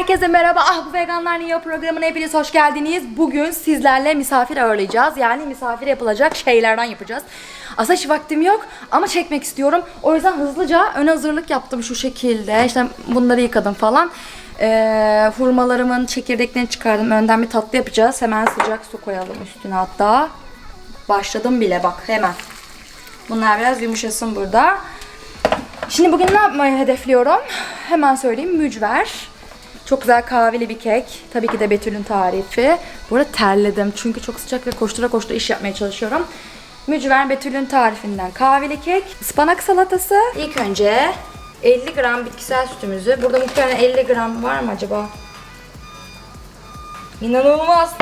Herkese merhaba. Ah bu veganlar niye programına hepiniz hoş geldiniz. Bugün sizlerle misafir ağırlayacağız. Yani misafir yapılacak şeylerden yapacağız. Aslında hiç vaktim yok ama çekmek istiyorum. O yüzden hızlıca ön hazırlık yaptım şu şekilde. İşte bunları yıkadım falan. Ee, hurmalarımın çekirdeklerini çıkardım. Önden bir tatlı yapacağız. Hemen sıcak su koyalım üstüne hatta. Başladım bile bak hemen. Bunlar biraz yumuşasın burada. Şimdi bugün ne yapmayı hedefliyorum? Hemen söyleyeyim. Mücver. Çok güzel kahveli bir kek. Tabii ki de Betül'ün tarifi. Bu arada terledim. Çünkü çok sıcak ve koştura koştura iş yapmaya çalışıyorum. Mücver Betül'ün tarifinden kahveli kek. ıspanak salatası. İlk önce 50 gram bitkisel sütümüzü. Burada muhtemelen 50 gram var mı acaba? İnanılmaz.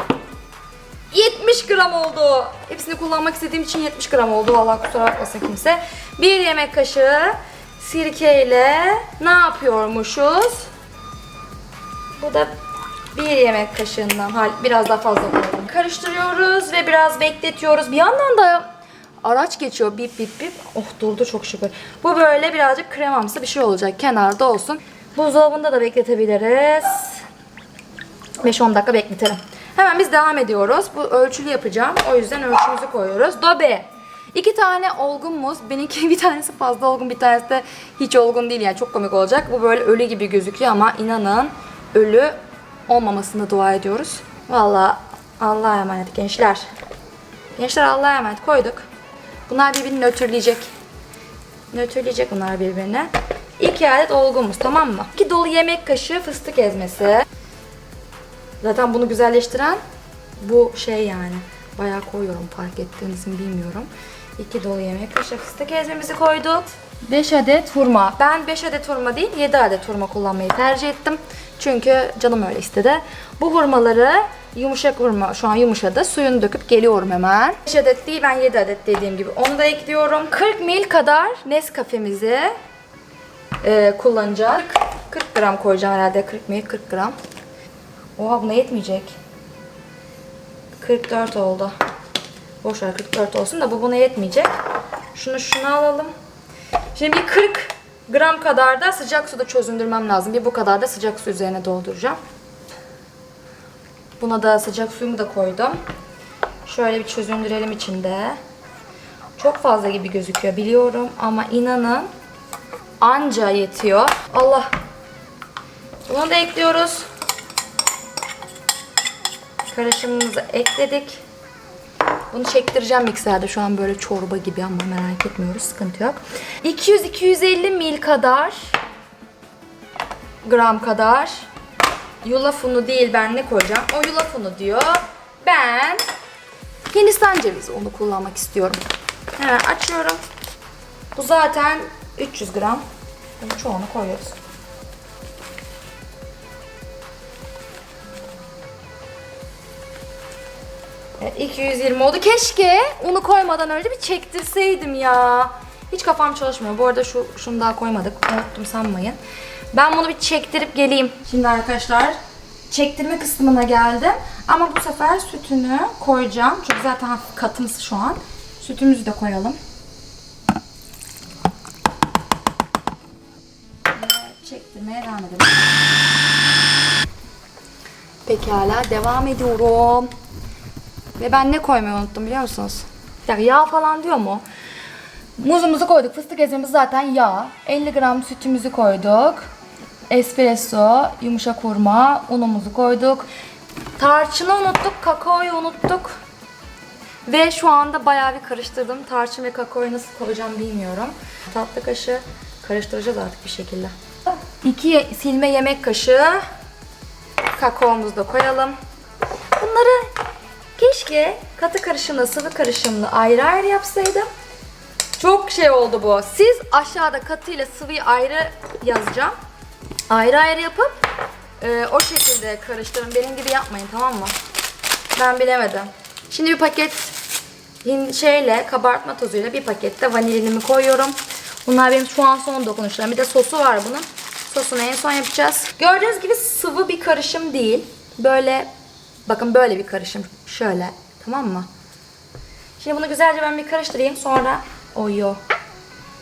70 gram oldu. Hepsini kullanmak istediğim için 70 gram oldu. Vallahi kusura bakmasın kimse. Bir yemek kaşığı sirkeyle ne yapıyormuşuz? Bu da bir yemek kaşığından biraz daha fazla koyalım. Karıştırıyoruz ve biraz bekletiyoruz. Bir yandan da araç geçiyor bip bip bip. Oh durdu çok şükür. Bu böyle birazcık kremamsı bir şey olacak. Kenarda olsun. Buzdolabında da bekletebiliriz. 5-10 dakika bekletelim. Hemen biz devam ediyoruz. Bu ölçülü yapacağım. O yüzden ölçümüzü koyuyoruz. Dobe. İki tane olgun muz. Benimki bir tanesi fazla olgun bir tanesi de hiç olgun değil yani çok komik olacak. Bu böyle ölü gibi gözüküyor ama inanın ölü olmamasını dua ediyoruz. Vallahi Allah'a emanet gençler. Gençler Allah'a emanet koyduk. Bunlar birbirini nötrleyecek. Nötrleyecek bunlar birbirine. İki adet olgun muz tamam mı? İki dolu yemek kaşığı fıstık ezmesi. Zaten bunu güzelleştiren bu şey yani. Bayağı koyuyorum fark ettiğiniz mi bilmiyorum. 2 dolu yemek kaşığı fıstık ezmemizi koyduk. 5 adet hurma. Ben 5 adet hurma değil 7 adet hurma kullanmayı tercih ettim. Çünkü canım öyle istedi. Bu hurmaları yumuşak hurma şu an yumuşadı. Suyunu döküp geliyorum hemen. 5 adet değil ben 7 adet dediğim gibi. Onu da ekliyorum. 40 mil kadar Nescafe'mizi e, kullanacağız. 40 gram koyacağım herhalde. 40 mil 40 gram. Oha buna yetmeyecek. 44 oldu. Boş ver 44 olsun da bu buna yetmeyecek. Şunu şunu alalım. Şimdi bir 40 gram kadar da sıcak suda çözündürmem lazım. Bir bu kadar da sıcak su üzerine dolduracağım. Buna da sıcak suyumu da koydum. Şöyle bir çözündürelim içinde. Çok fazla gibi gözüküyor biliyorum ama inanın anca yetiyor. Allah. Bunu da ekliyoruz. Karışımımızı ekledik. Bunu çektireceğim mikserde. Şu an böyle çorba gibi ama merak etmiyoruz. Sıkıntı yok. 200-250 mil kadar gram kadar yulaf unu değil ben ne koyacağım? O yulaf unu diyor. Ben Hindistan cevizi unu kullanmak istiyorum. Hemen açıyorum. Bu zaten 300 gram. Bunun çoğunu koyuyoruz. 220 oldu. Keşke unu koymadan önce bir çektirseydim ya. Hiç kafam çalışmıyor. Bu arada şu şunu daha koymadık. Unuttum sanmayın. Ben bunu bir çektirip geleyim. Şimdi arkadaşlar çektirme kısmına geldim. Ama bu sefer sütünü koyacağım. Çünkü zaten hafif katımsı şu an. Sütümüzü de koyalım. Ve çektirmeye devam edelim. Pekala devam ediyorum. Ve ben ne koymayı unuttum biliyor musunuz? Ya yağ falan diyor mu? Muzumuzu koyduk. Fıstık ezmemiz zaten yağ. 50 gram sütümüzü koyduk. Espresso, yumuşak hurma, unumuzu koyduk. Tarçını unuttuk, kakaoyu unuttuk. Ve şu anda bayağı bir karıştırdım. Tarçın ve kakaoyu nasıl koyacağım bilmiyorum. Tatlı kaşığı karıştıracağız artık bir şekilde. 2 silme yemek kaşığı kakaomuzu da koyalım. Bunları keşke katı karışımla sıvı karışımlı ayrı ayrı yapsaydım. Çok şey oldu bu. Siz aşağıda katı ile sıvıyı ayrı yazacağım. Ayrı ayrı yapıp e, o şekilde karıştırın. Benim gibi yapmayın tamam mı? Ben bilemedim. Şimdi bir paket şeyle kabartma tozuyla bir pakette vanilinimi koyuyorum. Bunlar benim şu an son dokunuşlarım. Bir de sosu var bunun. Sosunu en son yapacağız. Gördüğünüz gibi sıvı bir karışım değil. Böyle bakın böyle bir karışım. Şöyle tamam mı? Şimdi bunu güzelce ben bir karıştırayım sonra oyo.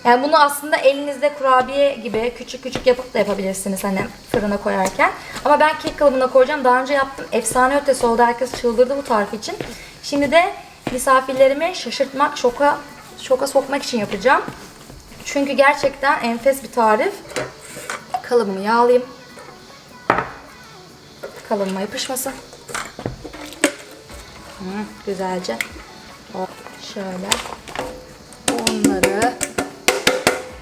Yani bunu aslında elinizde kurabiye gibi küçük küçük yapıp da yapabilirsiniz hani fırına koyarken. Ama ben kek kalıbına koyacağım. Daha önce yaptım. Efsane ötesi oldu. Herkes çıldırdı bu tarif için. Şimdi de misafirlerimi şaşırtmak, şoka, şoka sokmak için yapacağım. Çünkü gerçekten enfes bir tarif. Kalıbımı yağlayayım. Kalıbıma yapışmasın. Hı, güzelce. Hop, şöyle. Onları.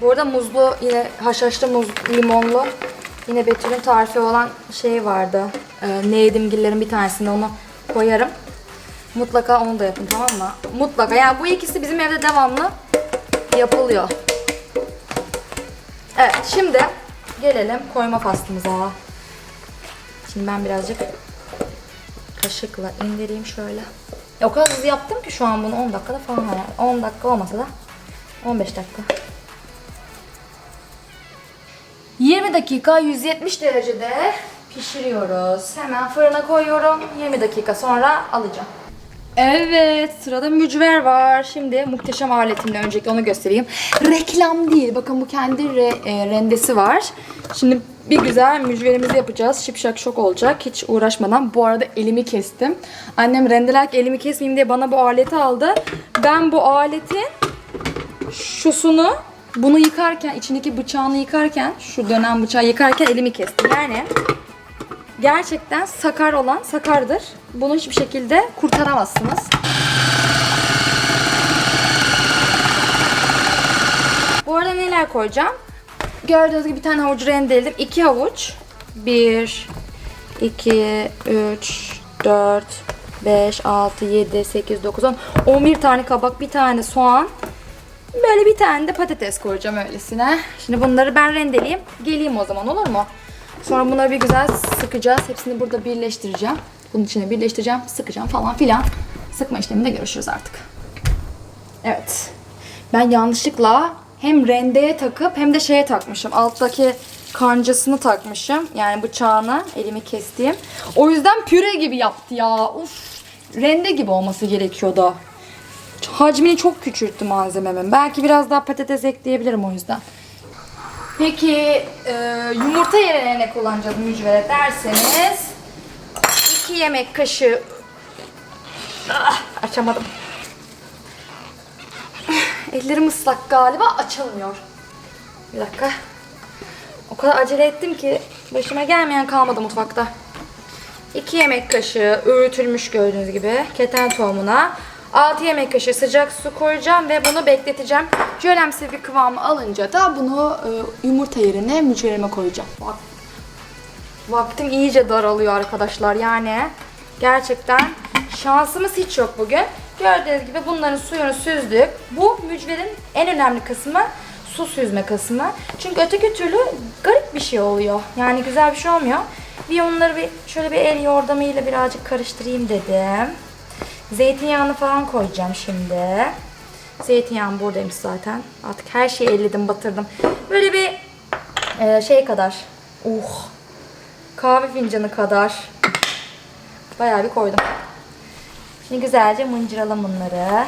Bu arada muzlu yine haşhaşlı muz limonlu yine Betül'ün tarifi olan şey vardı. Ee, ne yedimgillerin bir tanesinde onu koyarım. Mutlaka onu da yapın tamam mı? Mutlaka. Yani bu ikisi bizim evde devamlı yapılıyor. Evet şimdi gelelim koyma pastımıza. Şimdi ben birazcık kaşıkla indireyim şöyle. O kadar hızlı yaptım ki şu an bunu 10 dakikada falan herhalde. 10 dakika olmasa da 15 dakika. 20 dakika 170 derecede pişiriyoruz. Hemen fırına koyuyorum. 20 dakika sonra alacağım. Evet, sırada mücver var. Şimdi muhteşem aletimle öncelikle onu göstereyim. Reklam değil. Bakın bu kendi re- e, rendesi var. Şimdi bir güzel mücverimizi yapacağız. Şipşak şok olacak. Hiç uğraşmadan. Bu arada elimi kestim. Annem rendelerken elimi kesmeyeyim diye bana bu aleti aldı. Ben bu aletin şusunu bunu yıkarken, içindeki bıçağını yıkarken, şu dönen bıçağı yıkarken elimi kestim. Yani gerçekten sakar olan sakardır. Bunu hiçbir şekilde kurtaramazsınız. Bu arada neler koyacağım? Gördüğünüz gibi bir tane havucu rendeledim. İki havuç. Bir, iki, üç, dört, beş, altı, yedi, sekiz, dokuz, on. On bir tane kabak, bir tane soğan. Böyle bir tane de patates koyacağım öylesine. Şimdi bunları ben rendeleyeyim. Geleyim o zaman olur mu? Sonra bunları bir güzel sıkacağız. Hepsini burada birleştireceğim. Bunun içine birleştireceğim, sıkacağım falan filan. Sıkma işleminde görüşürüz artık. Evet. Ben yanlışlıkla hem rendeye takıp hem de şeye takmışım. Alttaki kancasını takmışım. Yani bıçağını elimi kestiğim. O yüzden püre gibi yaptı ya. Uf. Rende gibi olması gerekiyordu. Hacmini çok küçülttü malzememin. Belki biraz daha patates ekleyebilirim o yüzden. Peki e, yumurta yerine ne kullanacağız mücvere derseniz 2 yemek kaşığı Ah, açamadım. Ellerim ıslak galiba açılmıyor. Bir dakika. O kadar acele ettim ki başıma gelmeyen kalmadı mutfakta. 2 yemek kaşığı öğütülmüş gördüğünüz gibi keten tohumuna 6 yemek kaşığı sıcak su koyacağım ve bunu bekleteceğim. Jölemsi bir kıvamı alınca da bunu e, yumurta yerine mücverime koyacağım. Bak, vaktim iyice daralıyor arkadaşlar yani. Gerçekten şansımız hiç yok bugün. Gördüğünüz gibi bunların suyunu süzdük. Bu mücverin en önemli kısmı su süzme kısmı. Çünkü öteki türlü garip bir şey oluyor. Yani güzel bir şey olmuyor. Bir onları bir şöyle bir el yordamıyla birazcık karıştırayım dedim. Zeytinyağını falan koyacağım şimdi. Zeytinyağım buradaymış zaten. Artık her şeyi elledim, batırdım. Böyle bir e, şey kadar. Uh. Kahve fincanı kadar. Bayağı bir koydum. Şimdi güzelce mıncıralım bunları.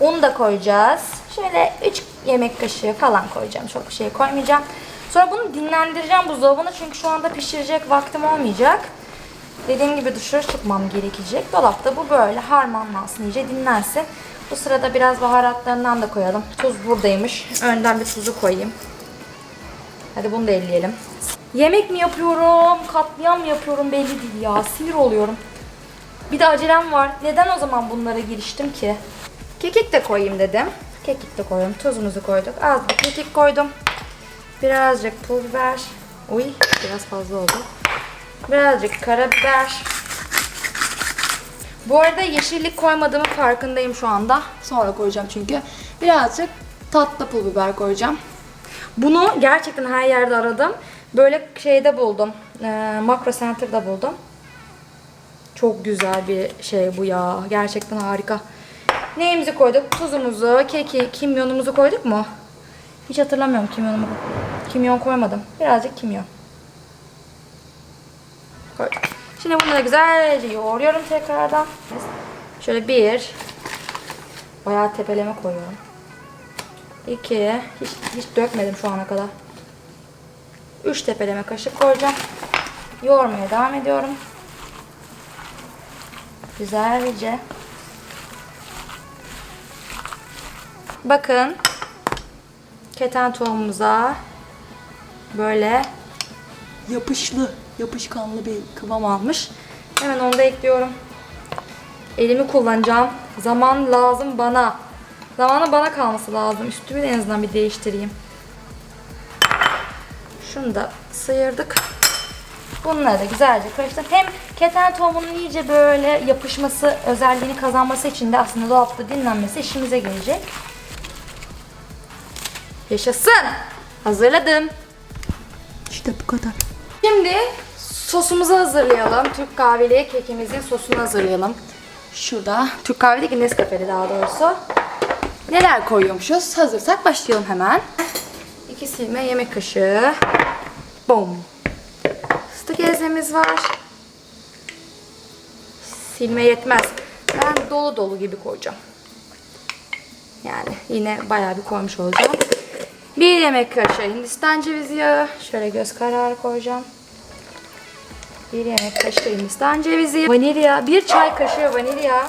Un da koyacağız. Şöyle 3 yemek kaşığı falan koyacağım. Çok bir şey koymayacağım. Sonra bunu dinlendireceğim buzdolabına çünkü şu anda pişirecek vaktim olmayacak. Dediğim gibi dışarı çıkmam gerekecek. Dolapta bu böyle harmanlansın, iyice dinlensin. Bu sırada biraz baharatlarından da koyalım. Tuz buradaymış. Önden bir tuzu koyayım. Hadi bunu da elleyelim. Yemek mi yapıyorum, katliam mı yapıyorum belli değil ya. Sinir oluyorum. Bir de acelem var. Neden o zaman bunlara giriştim ki? Kekik de koyayım dedim. Kekik de koyuyorum. Tuzumuzu koyduk. Az bir kekik koydum. Birazcık pul biber. Uy biraz fazla oldu. Birazcık karabiber. Bu arada yeşillik koymadığımın farkındayım şu anda. Sonra koyacağım çünkü. Birazcık tatlı pul biber koyacağım. Bunu gerçekten her yerde aradım. Böyle şeyde buldum. Ee, Makro Center'da buldum. Çok güzel bir şey bu ya. Gerçekten harika. Neyimizi koyduk? Tuzumuzu, keki, kimyonumuzu koyduk mu? Hiç hatırlamıyorum kimyonumu. Kimyon koymadım. Birazcık kimyon. Koyduk. Şimdi bunları güzelce yoğuruyorum tekrardan. Şöyle bir bayağı tepeleme koyuyorum. 2, hiç, hiç dökmedim şu ana kadar. 3 tepeleme kaşık koyacağım. Yoğurmaya devam ediyorum. Güzelce. Bakın. Keten tohumumuza böyle yapışlı, yapışkanlı bir kıvam almış. Hemen onu da ekliyorum. Elimi kullanacağım. Zaman lazım bana. Zamanı bana kalması lazım. Üstümü de en azından bir değiştireyim. Şunu da sıyırdık. Bunları da güzelce karıştırdım. Hem keten tohumunun iyice böyle yapışması, özelliğini kazanması için de aslında dolapta dinlenmesi işimize gelecek. Yaşasın! Hazırladım. İşte bu kadar. Şimdi sosumuzu hazırlayalım. Türk kahveli kekimizin sosunu hazırlayalım. Şurada. Türk kahveli ki Nescafe'li daha doğrusu. Neler koyuyormuşuz? Hazırsak başlayalım hemen. 2 silme yemek kaşığı. Bom. Fıstık ezmemiz var. Silme yetmez. Ben dolu dolu gibi koyacağım. Yani yine bayağı bir koymuş olacağım. Bir yemek kaşığı Hindistan cevizi yağı. Şöyle göz kararı koyacağım. Bir yemek kaşığı Hindistan cevizi. Vanilya. Bir çay kaşığı vanilya.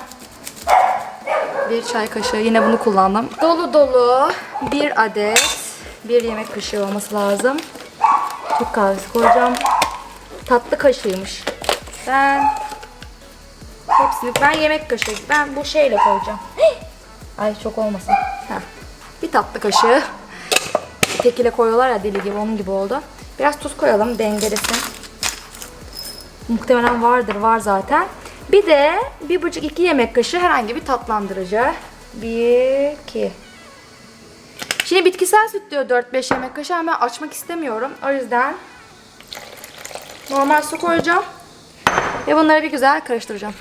Bir çay kaşığı. Yine bunu kullandım. Dolu dolu bir adet. Bir yemek kaşığı olması lazım. Türk kahvesi koyacağım. Tatlı kaşığıymış. Ben hepsini ben yemek kaşığı. Ben bu şeyle koyacağım. Ay çok olmasın. Heh. Bir tatlı kaşığı. Tekile koyuyorlar ya deli gibi onun gibi oldu. Biraz tuz koyalım dengelesin. Muhtemelen vardır var zaten. Bir de bir buçuk iki yemek kaşığı herhangi bir tatlandırıcı. Bir iki. Şimdi bitkisel süt diyor 4-5 yemek kaşığı ama açmak istemiyorum. O yüzden normal su koyacağım. Ve bunları bir güzel karıştıracağım.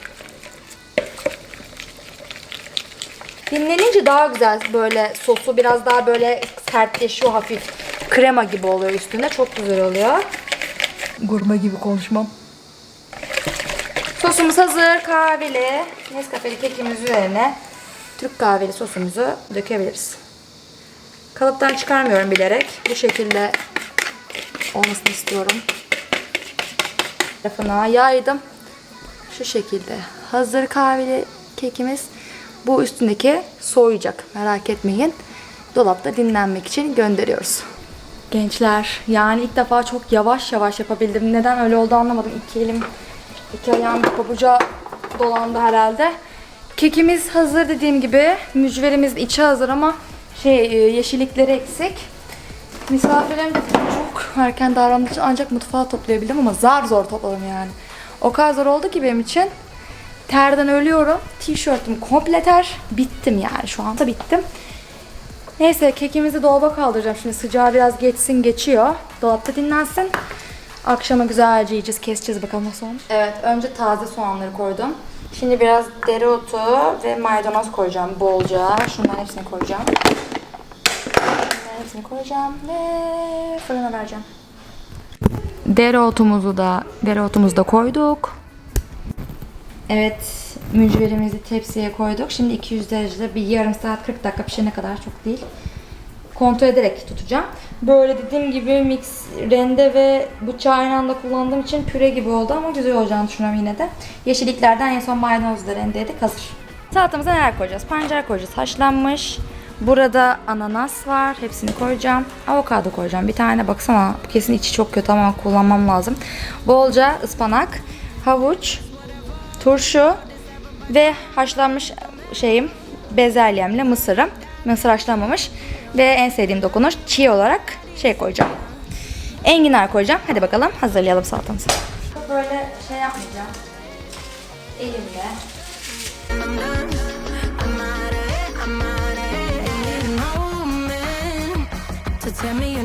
Dinlenince daha güzel böyle sosu biraz daha böyle sertleşiyor hafif. Krema gibi oluyor üstünde. Çok güzel oluyor. Gurme gibi konuşmam. Sosumuz hazır. Kahveli Nescafe'li kekimiz üzerine Türk kahveli sosumuzu dökebiliriz. Kalıptan çıkarmıyorum bilerek. Bu şekilde olmasını istiyorum. Tarafına yaydım. Şu şekilde hazır kahveli kekimiz. Bu üstündeki soğuyacak. Merak etmeyin. Dolapta dinlenmek için gönderiyoruz. Gençler yani ilk defa çok yavaş yavaş yapabildim. Neden öyle oldu anlamadım. İki elim, iki ayağım bir pabuca dolandı herhalde. Kekimiz hazır dediğim gibi. Mücverimiz içi hazır ama şey e, yeşillikleri eksik. Misafirlerim çok erken davrandığı için ancak mutfağı toplayabildim ama zar zor topladım yani. O kadar zor oldu ki benim için. Terden ölüyorum. Tişörtüm komple ter. Bittim yani şu anda bittim. Neyse kekimizi dolaba kaldıracağım. Şimdi sıcağı biraz geçsin geçiyor. Dolapta dinlensin. Akşama güzelce yiyeceğiz. Keseceğiz bakalım nasıl olmuş. Evet önce taze soğanları koydum. Şimdi biraz dereotu ve maydanoz koyacağım bolca. Şunların hepsini koyacağım. Bunların hepsini koyacağım ve fırına vereceğim. Dereotumuzu da dereotumuzu da koyduk. Evet, mücverimizi tepsiye koyduk. Şimdi 200 derecede bir yarım saat 40 dakika pişene kadar çok değil. Kontrol ederek tutacağım. Böyle dediğim gibi mix, rende ve bıçağı aynı anda kullandığım için püre gibi oldu ama güzel olacağını düşünüyorum yine de. Yeşilliklerden en son maydanozla rendeledik hazır. Salatamıza neler koyacağız? Pancar koyacağız haşlanmış. Burada ananas var. Hepsini koyacağım. Avokado koyacağım. Bir tane baksana. Kesin içi çok kötü ama kullanmam lazım. Bolca ıspanak, havuç, turşu ve haşlanmış şeyim bezelyemle mısırım. Mısır haşlanmamış ve en sevdiğim dokunuş çiğ olarak şey koyacağım. Enginar koyacağım. Hadi bakalım hazırlayalım salatamızı. Böyle şey yapmayacağım. Elimle. tell me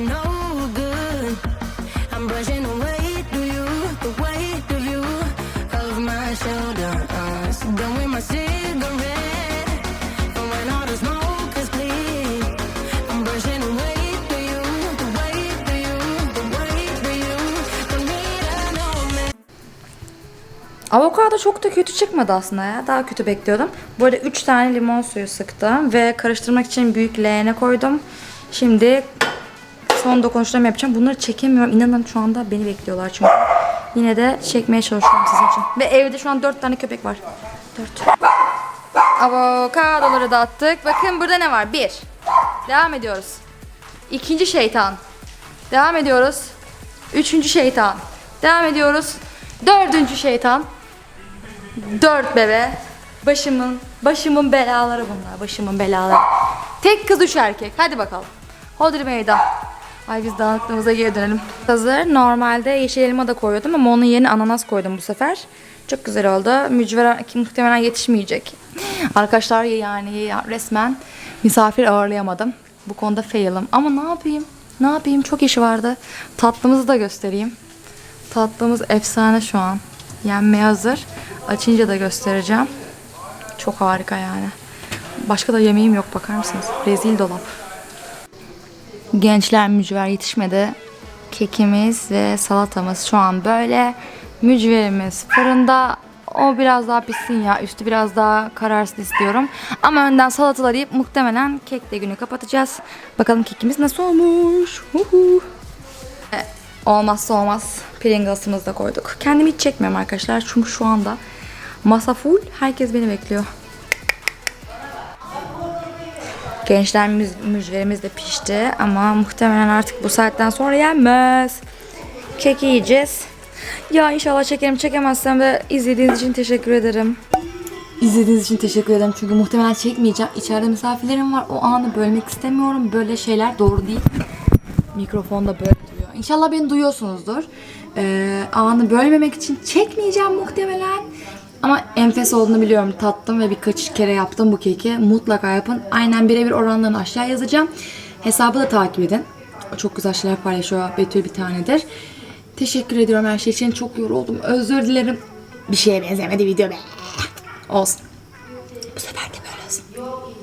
my cigarette, Avokado çok da kötü çıkmadı aslında ya. Daha kötü bekliyordum. Bu arada 3 tane limon suyu sıktım ve karıştırmak için büyük leğene koydum. Şimdi son dokunuşlarımı yapacağım. Bunları çekemiyorum. İnanın şu anda beni bekliyorlar çünkü. Yine de çekmeye çalışıyorum sizin için. Ve evde şu an 4 tane köpek var. 4. Avokadoları da attık. Bakın burada ne var? 1. Devam ediyoruz. İkinci şeytan. Devam ediyoruz. Üçüncü şeytan. Devam ediyoruz. Dördüncü şeytan. Dört bebe. Başımın, başımın belaları bunlar. Başımın belaları. Tek kız üç erkek. Hadi bakalım. Hodri meydan. Ay biz dağınıklığımıza geri dönelim. Hazır. Normalde yeşil elma da koyuyordum ama onun yerine ananas koydum bu sefer. Çok güzel oldu. Mücver muhtemelen yetişmeyecek. Arkadaşlar yani ya resmen misafir ağırlayamadım. Bu konuda fail'ım. Ama ne yapayım? Ne yapayım? Çok işi vardı. Tatlımızı da göstereyim. Tatlımız efsane şu an. Yenmeye hazır. Açınca da göstereceğim. Çok harika yani. Başka da yemeğim yok bakar mısınız? Rezil dolap. Gençler mücver yetişmedi. Kekimiz ve salatamız şu an böyle. Mücverimiz fırında. O biraz daha pişsin ya. Üstü biraz daha kararsız istiyorum. Ama önden salataları yiyip muhtemelen kekle günü kapatacağız. Bakalım kekimiz nasıl olmuş. Huhu. Olmazsa olmaz Pringles'ımızı da koyduk. Kendimi hiç çekmiyorum arkadaşlar. Çünkü şu anda masa full. Herkes beni bekliyor. Gençler mücverimiz de pişti ama muhtemelen artık bu saatten sonra yenmez. Keki yiyeceğiz. Ya inşallah çekerim çekemezsem de izlediğiniz için teşekkür ederim. İzlediğiniz için teşekkür ederim çünkü muhtemelen çekmeyeceğim. İçeride misafirlerim var. O anı bölmek istemiyorum. Böyle şeyler doğru değil. Mikrofonda böyle. İnşallah beni duyuyorsunuzdur. Ee, anı bölmemek için çekmeyeceğim muhtemelen. Ama enfes olduğunu biliyorum. Tattım ve birkaç kere yaptım bu keki. Mutlaka yapın. Aynen birebir oranlarını aşağı yazacağım. Hesabı da takip edin. Çok güzel şeyler paylaşıyor. Betül bir tanedir. Teşekkür ediyorum her şey için. Çok yoruldum. Özür dilerim. Bir şeye benzemedi video be. Olsun. Bu sefer de böyle olsun.